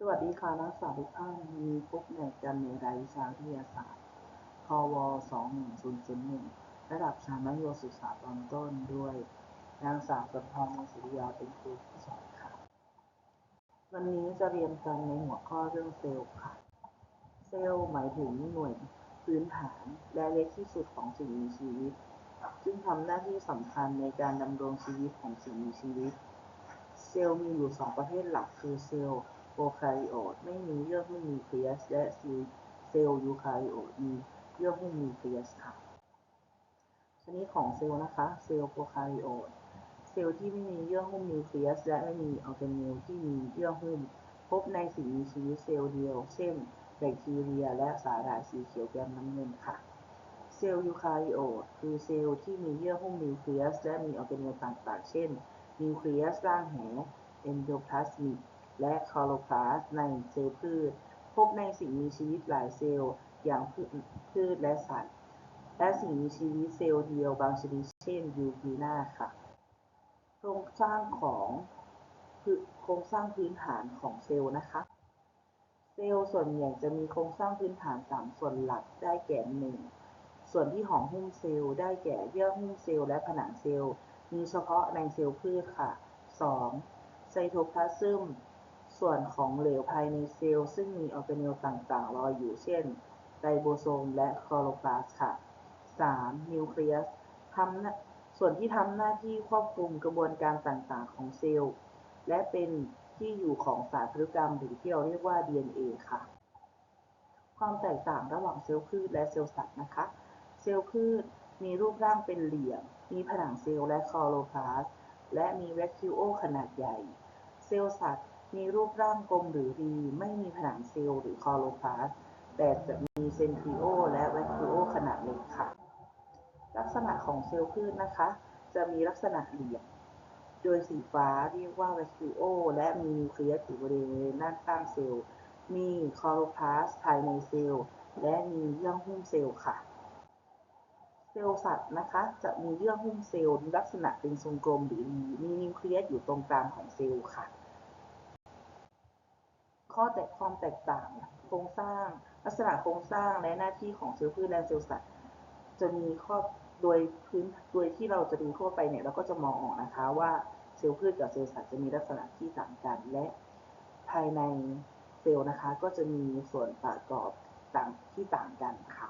สวัสดีค่ะนักศึกษาทุกท่านมีพบในกันในรายวิชาวิทยาศาสตร์พว21001 ระดับชั้นมัธยมศึกษาตอนต้นด้วยนางสาวสุนทรมศิริยาเป็นครูผู้สอนค่ะ วันนี้จะเรียนกันในหัวข้อเรื่องเซลล์ค่ะ เซลล์หมายถึงหน่วยพื้นฐานและเล็กที่สุดของสิ่งมีชีวิต ซึ่งทำหน้าที่สำคัญในการดำรงชีวิตของสิ่งมีชีวิต เซลล์มีอยู่สองประเภทหลักคือเซลล์ โปรคาริโอตไม่มีเยื่อหุ้มนิวเคลียสและเซลล์ยูคาริโอตมีเยื่อหุ้มนิวเคลียสค่ะชนิดของเซลล์นะคะ เซลล์โปรคาริโอต เซลล์ที่ไม่มีเยื่อหุ้มนิวเคลียสและไม่มีออร์แกเนลที่มีเยื่อหุ้ม พบในสิ่งมีชีวิตเซลล์เดียว เช่น แบคทีเรีย และสาหร่ายสีเขียวแกมน้ำเงินค่ะ เซลล์ยูคาริโอตคือเซลล์ที่มีเยื่อหุ้มนิวเคลียสและมีออร์แกเนลต่างๆ เช่น นิวเคลียสร่างแห เอนโดพลาสมิก และคลอโรพลาสต์ในเซลล์พืช พบในสิ่งมีชีวิตหลายเซลล์อย่างพืชและสัตว์ และสิ่งมีชีวิตเซลล์เดียวบางชนิดเช่นยูพีนาค่ะ โครงสร้างของโครงสร้างพื้นฐานของเซลล์นะคะ เซลล์ส่วนใหญ่จะมีโครงสร้างพื้นฐาน 3 ส่วนหลักได้แก่หนึ่งส่วนที่ห่อหุ้มเซลล์ได้แก่เยื่อหุ้มเซลล์และผนังเซลล์ มีเฉพาะในเซลล์พืชค่ะ 2. ไซโทพลาซึม ส่วนของเหลวภายในเซลล์ซึ่งมีออร์แกเนลต่างๆ รออยู่เช่น ไรโบโซมและคลอโรพลาสต์ค่ะ 3. นิวเคลียสทำส่วนที่ทำหน้าที่ควบคุมกระบวนการต่างๆ ของเซลล์ และเป็นที่อยู่ของสารพันธุกรรมหรือที่เราเรียกว่า DNA ค่ะ ความแตกต่างระหว่างเซลล์พืชและเซลล์สัตว์นะคะ เซลล์พืชมีรูปร่างเป็นเหลี่ยม มีผนังเซลล์และคลอโรพลาสต์และมีแวคิโอขนาดใหญ่ เซลล์สัตว์ มีรูปร่างกลมหรือรีไม่มีผนังเซลล์หรือคลอโรพลาสต์แต่จะมีเซนทริโอและแวคิโอขนาดเล็กค่ะ ลักษณะของเซลล์พืชนะคะ จะมีลักษณะเหลี่ยม โดยสีฟ้าเรียกว่าแวคิโอและมีนิวเคลียสอยู่บริเวณด้านข้างเซลล์ มีคลอโรพลาสต์ภายในเซลล์ และมีเยื่อหุ้มเซลล์ค่ะเซลล์สัตว์นะคะจะมีเยื่อหุ้มเซลล์ลักษณะเป็นทรงกลมหรือมีนิวเคลียสอยู่ตรงกลางของเซลล์ค่ะ ข้อแตกความแตกต่างโครงสร้าง ลักษณะโครงสร้างและหน้าที่ของเซลล์พืชและเซลล์สัตว์จะมีข้อโดยพื้นโดยที่เราจะดูทั่วไปเนี่ยเราก็จะมองออกนะคะว่าเซลล์พืชกับเซลล์สัตว์จะมีลักษณะที่ต่างกันและภายในเซลล์นะคะก็จะมีส่วนประกอบต่างที่ต่างกันค่ะ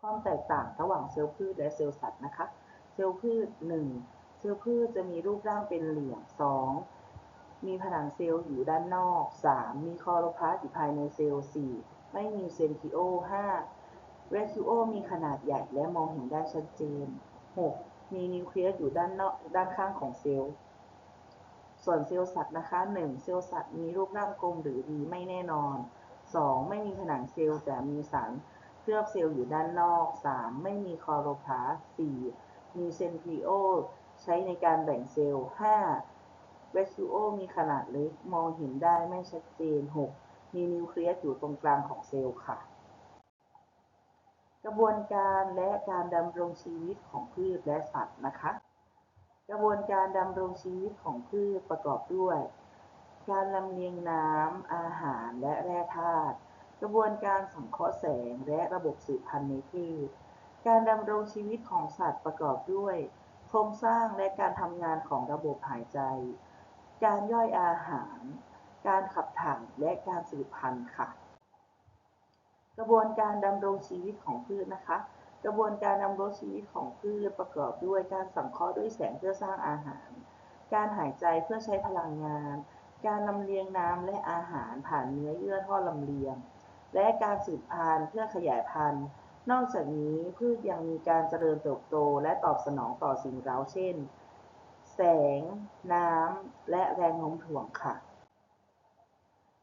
ความแตกต่างระหว่างเซลล์พืชและเซลล์สัตว์นะคะ เซลล์พืช 1 เซลล์พืชจะมีรูปร่างเป็นเหลี่ยม 2 มีผนังเซลล์อยู่ด้านนอก 3. มีคอโรพลาสต์อยู่ภายในเซลล์ 4. ไม่มีเซนทริโอ 5. เรคิโอมีขนาดใหญ่และมองเห็นได้ชัดเจน 6. มีนิวเคลียสอยู่ด้านนอกด้านข้างของเซลล์ ส่วนเซลล์สัตว์นะคะ 1. เซลล์สัตว์มีรูปร่างกลมหรือดีไม่แน่นอน 2. ไม่มีผนังเซลล์แต่มีสารเคลือบเซลล์อยู่ด้านนอก 3. ไม่มีคอโรพลาสต์ 4. มีเซนทริโอใช้ในการแบ่งเซลล์ 5. แวคิโอมีขนาดเล็ก มองเห็นได้ไม่ชัดเจน 6. มีนิวเคลียสอยู่ตรงกลางของเซลล์ค่ะ กระบวนการและการดำรงชีวิตของพืชและสัตว์นะคะ กระบวนการดำรงชีวิตของพืชประกอบด้วย การลำเลียงน้ำ อาหารและแร่ธาตุกระบวนการสังเคราะห์แสงและระบบสืบพันธุ์ในพืช การดำรงชีวิตของสัตว์ประกอบด้วย โครงสร้างและการทำงานของระบบหายใจ การย่อยอาหาร การขับถ่ายและการสืบพันธุ์ค่ะ กระบวนการดำรงชีวิตของพืชนะคะ กระบวนการดำรงชีวิตของพืชประกอบด้วยการสังเคราะห์ด้วยแสงเพื่อสร้างอาหาร การหายใจเพื่อใช้พลังงาน การลำเลียงน้ำและอาหารผ่านเนื้อเยื่อท่อลำเลียง และการสืบพันธุ์เพื่อขยายพันธุ์นอกจากนี้พืชยังมีการเจริญเติบโตและตอบสนองต่อสิ่งเร้าเช่น แสง น้ำ และแรงโน้มถ่วงค่ะ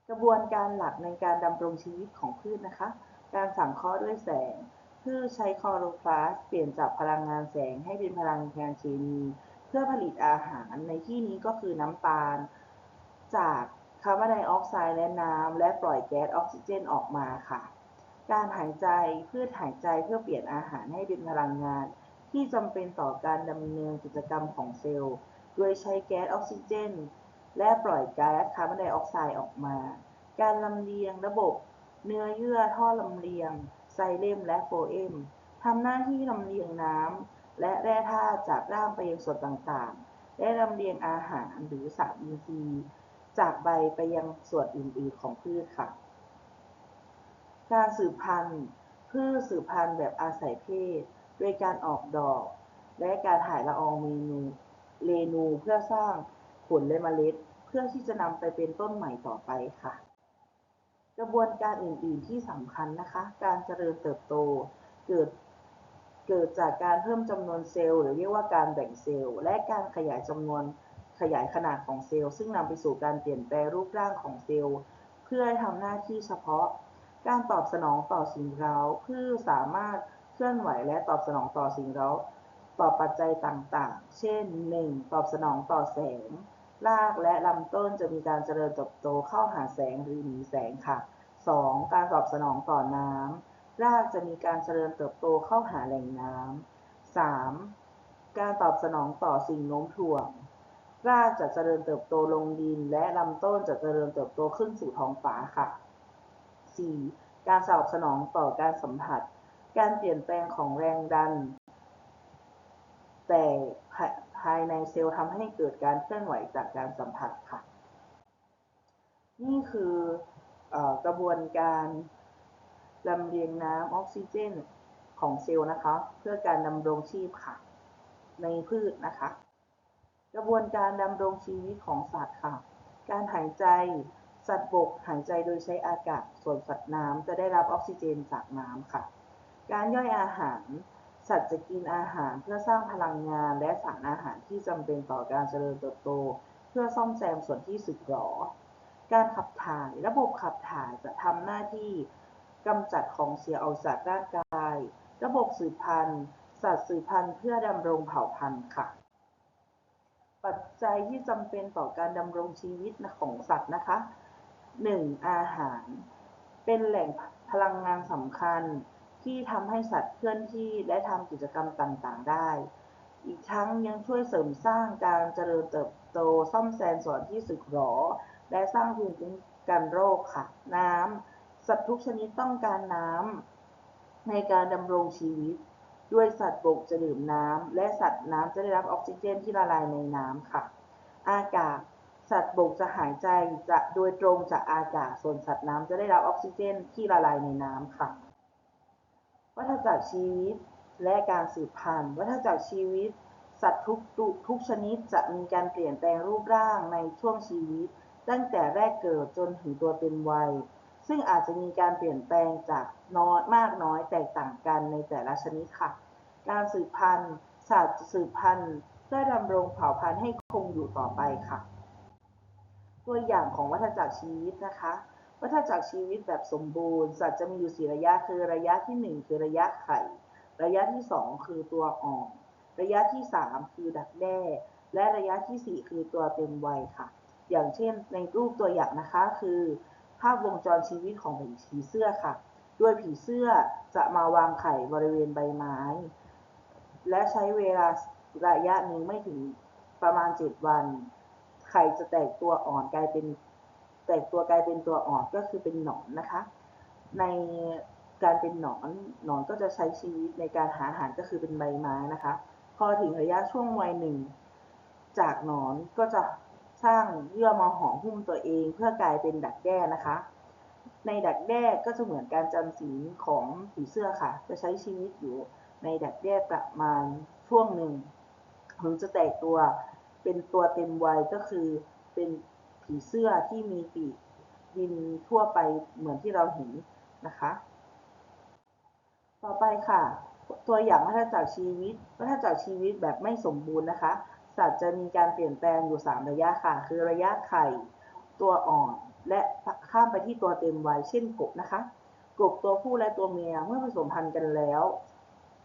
กระบวนการหลักในการดำรงชีวิตของพืชนะคะ การสังเคราะห์ด้วยแสง พืชใช้คลอโรพลาสเปลี่ยนจากพลังงานแสงให้เป็นพลังงานเคมี เพื่อผลิตอาหารในที่นี้ก็คือน้ำตาล จากคาร์บอนไดออกไซด์และน้ำ และปล่อยแก๊สออกซิเจนออกมาค่ะ การหายใจพืชหายใจเพื่อเปลี่ยนอาหารให้เป็นพลังงาน ที่จำเป็นต่อการดำเนินกิจกรรมของเซลล์ โดยใช้แก๊สออกซิเจน และปล่อยก๊าซคาร์บอนไดออกไซด์ออกมา การลำเลียงระบบ เนื้อเยื่อท่อลำเลียง ไซเลมและโฟเอมทำหน้าที่ลำเลียงน้ำและแร่ธาตุจากร่างไปยังส่วนต่างๆ และลำเลียงอาหารหรือสารอินทรีย์จากใบไปยังส่วนอื่นๆของพืชค่ะ การสืบพันธุ์พืชสืบพันธุ์แบบอาศัยเพศ โดยการออกดอก และการถ่ายละอองเมนูเรนูเพื่อสร้างผลและเมล็ด เพื่อที่จะนำไปเป็นต้นใหม่ต่อไปค่ะ กระบวนการอื่น ๆ ที่สำคัญนะคะ การเจริญเติบโตเกิดเกิดจากการเพิ่มจำนวนเซลล์ หรือเรียกว่าการแบ่งเซลล์ และการขยายจำนวนขยายขนาดของเซลล์ ซึ่งนำไปสู่การเปลี่ยนแปลงรูปร่างของเซลล์ เพื่อทำหน้าที่เฉพาะ การตอบสนองต่อสิ่งเร้าเพืชสามารถ ลื่อนไหวและตอบสนองต่อสิ่งเร้าต่อปัจจัยต่างๆ เช่น 1. ตอบสนองต่อแสง รากและลำต้นจะมีการเจริญเติบโตเข้าหาแสงหรือหนีแสงค่ะ 2. การตอบสนองต่อน้ำ รากจะมีการเจริญเติบโตเข้าหาแหล่งน้ำ 3. การตอบสนองต่อสิ่งโน้มถ่วง รากจะเจริญเติบโตลงดิน และลำต้นจะเจริญเติบโตขึ้นสู่ท้องฟ้าค่ะ 4. การตอบสนองต่อการสัมผัส การเปลี่ยนแปลงของแรงดัน แต่ภายในเซลล์ทำให้เกิดการเคลื่อนไหวจากการสัมผัสค่ะ นี่คืออกระบวนการลำเลียงน้ำออกซิเจนของเซลล์นะคะ เพื่อการดำรงชีพค่ะ ในพืชนะคะ กระบวนการดำรงชีวิตของสัตว์ค่ะ การหายใจสัตว์บกหายใจโดยใช้อากาศ ส่วนสัตว์น้ำจะได้รับออกซิเจนจากน้ำค่ะ การย่อยอาหาร สัตว์จะกินอาหารเพื่อสร้างพลังงานและสารอาหารที่จำเป็นต่อการเจริญเติบโต เพื่อซ่อมแซมส่วนที่สึกหรอ การขับถ่าย ระบบขับถ่ายจะทำหน้าที่กำจัดของเสียออกจากร่างกาย ระบบสืบพันธุ์ สัตว์สืบพันธุ์เพื่อดำรงเผ่าพันธุ์ค่ะ ปัจจัยที่จำเป็นต่อการดำรงชีวิตของสัตว์นะคะ 1. อาหาร เป็นแหล่งพลังงานสำคัญ ที่ทำให้สัตว์เคลื่อนที่และทำกิจกรรมต่างๆ ได้ อีกทั้งยังช่วยเสริมสร้างการเจริญเติบโตซ่อมแซมส่วนที่สึกหรอ และสร้างภูมิคุ้มกันโรคค่ะ น้ำสัตว์ทุกชนิดต้องการน้ำในการดำรงชีวิต ด้วยสัตว์บกจะดื่มน้ำและสัตว์น้ำจะได้รับออกซิเจนที่ละลายในน้ำค่ะ อากาศสัตว์บกจะหายใจจะโดยตรงจากอากาศ ส่วนสัตว์น้ำจะได้รับออกซิเจนที่ละลายในน้ำค่ะ วัฏจักรชีวิต และการสืบพันธุ์ วัฏจักรชีวิต สัตว์ทุกทุกชนิดจะมีการเปลี่ยนแปลงรูปร่างในช่วงชีวิต ตั้งแต่แรกเกิดจนถึงตัวเต็มวัย ซึ่งอาจจะมีการเปลี่ยนแปลงจากน้อยมากน้อยแตกต่างกันในแต่ละชนิดค่ะ การสืบพันธุ์สัตว์สืบพันธุ์เพื่อดำรงเผ่าพันธุ์ให้คงอยู่ต่อไปค่ะ ตัวอย่างของวัฏจักรชีวิตนะคะ วัฏจักรชีวิตแบบสมบูรณ์ สัตว์จะมีอยู่สี่ระยะคือระยะที่หนึ่งคือระยะไข่ ระยะที่สองคือตัวอ่อนระยะที่สามคือดักแด้ และระยะที่สี่คือตัวเต็มวัยค่ะ อย่างเช่นในรูปตัวอย่างนะคะคือ ภาพวงจรชีวิตของผีเสื้อค่ะโดยผีเสื้อจะมาวางไข่บริเวณใบไม้ และใช้เวลาระยะหนึ่งไม่ถึงประมาณ 7 วัน ไข่จะแตกตัวอ่อนกลายเป็น ตกตัวกลายเป็นตัวอ่อนก็คือเป็นหนอนนะคะ ในการเป็นหนอนหนอนก็จะใช้ชีวิตในการหาอาหารก็คือเป็นใบไม้นะคะ พอถึงระยะช่วงวัยหนึ่ง จากหนอนก็จะสร้างเยื่อมาห่อหุ้มตัวเอง เพื่อกลายเป็นดักแด้นะคะ ในดักแด้ก็จะเหมือนการจำศีลของผีเสื้อค่ะ จะใช้ชีวิตอยู่ในดักแด้ประมาณช่วงหนึ่งถึงจะแตกตัวเป็นตัวเต็มวัยก็คือเป็น ผีเสื้อที่มีปีกบินทั่วไปเหมือนที่เราเห็นนะคะ ต่อไปค่ะ ตัวอย่างวัฏจักรชีวิตวัฏจักรชีวิตแบบไม่สมบูรณ์นะคะ สัตว์จะมีการเปลี่ยนแปลงอยู่ 3 ระยะค่ะ คือระยะไข่ ตัวอ่อน และข้ามไปที่ตัวเต็มวัยเช่นกบนะคะ กบตัวผู้และตัวเมียเมื่อผสมพันธุ์กันแล้ว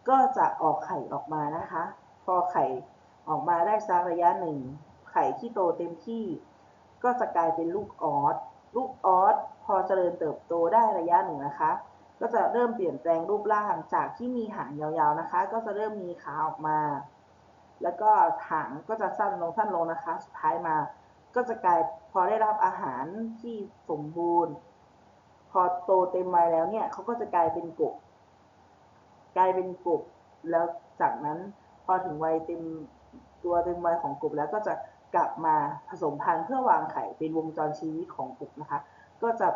ก็จะออกไข่ออกมานะคะ พอไข่ออกมาได้สักระยะหนึ่ง ไข่ที่โตเต็มที่ ก็จะกลายเป็นลูกออสลูกออสพอเจริญเติบโตได้ระยะหนึ่งนะคะ ก็จะเริ่มเปลี่ยนแปลงรูปร่างจากที่มีหางยาวๆนะคะ ก็จะเริ่มมีขาออกมา แล้วก็หางก็จะสั้นลงสั้นลงนะคะ สุดท้ายมา ก็จะกลายพอได้รับอาหารที่สมบูรณ์ พอโตเต็มวัยแล้วเนี่ยเขาก็จะกลายเป็นกบกลายเป็นกบแล้วจากนั้นพอถึงวัยเต็มตัวเต็มวัยของกบแล้วก็จะ กลับมาผสมพันธุ์เพื่อวางไข่เป็นวงจรชีวิตของกบนะคะ ก็จะ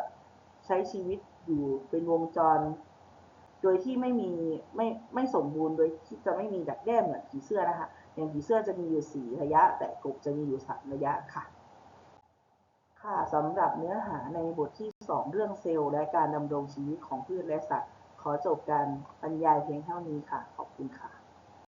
ใช้ชีวิตอยู่เป็นวงจร โดยที่ไม่มีไม่ไม่สมบูรณ์โดยที่จะไม่มีดักแด้เหมือนผีเสื้อนะคะ อย่างผีเสื้อจะมีอยู่สี่ระยะ แต่กบจะมีอยู่สามระยะค่ะ ค่ะสำหรับเนื้อหาในบทที่ 2 เรื่องเซลล์ และการดำรงชีวิตของพืชและสัตว์ ขอจบการบรรยายเพียงเท่านี้ค่ะ ขอบคุณค่ะ